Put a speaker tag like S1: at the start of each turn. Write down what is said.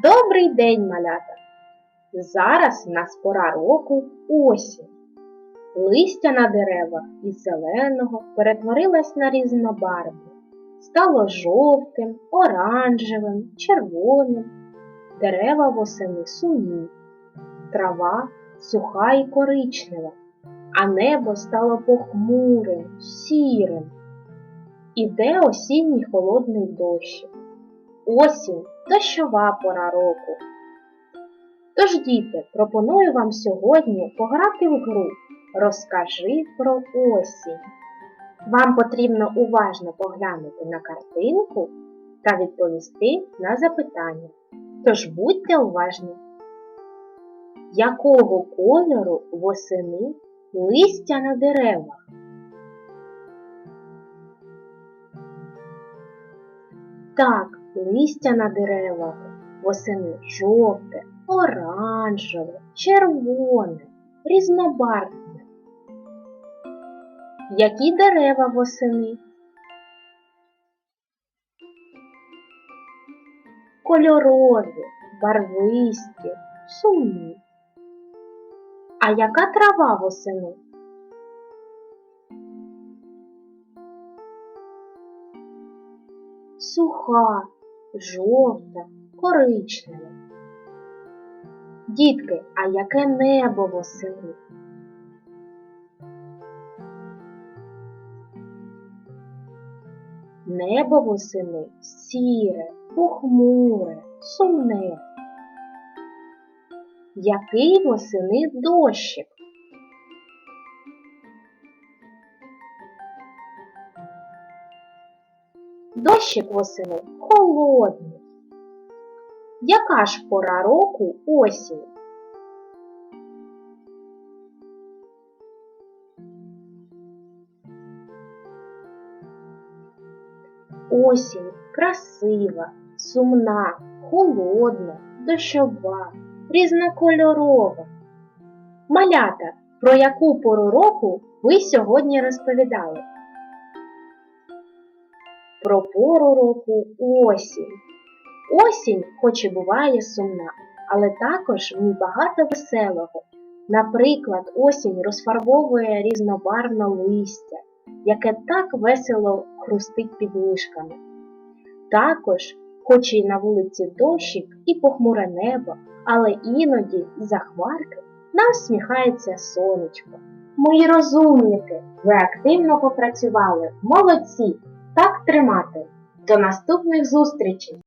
S1: Добрий день, малята! Зараз в нас пора року осінь. Листя на деревах із зеленого перетворилось на різнобарвне. Стало жовтим, оранжевим, червоним. Дерева восени сумні, трава суха і коричнева, а небо стало похмурим, сірим. Іде осінній холодний дощ. Осінь дощова пора року. Тож, діти, пропоную вам сьогодні пограти в гру Розкажи про осінь. Вам потрібно уважно поглянути на картинку та відповісти на запитання. Тож будьте уважні. Якого кольору восени листя на деревах? Так, листя на деревах восени жовте, оранжеве, червоне, різнобарвне. Які дерева восени? Кольорові, барвисті, сумні. А яка трава восени? Суха, жовта, коричнева. Дітки, а яке небо восени? Небо восени сіре, похмуре, сумне. Який восени дощик? Дощик восени холодний. Яка ж пора року осінь? Осінь красива, сумна, холодна, дощова, різнокольорова. Малята, про яку пору року ви сьогодні розповідали? Про пору року осінь. Осінь, хоч і буває сумна, але також в ній багато веселого. Наприклад, осінь розфарбовує різнобарвне листя, яке так весело хрустить під ніжками. Також, хоч і на вулиці дощик і похмуре небо, але іноді з-за хмарки нам сміхається сонечко. Мої розумники, ви активно попрацювали, молодці, так тримати. До наступних зустрічей!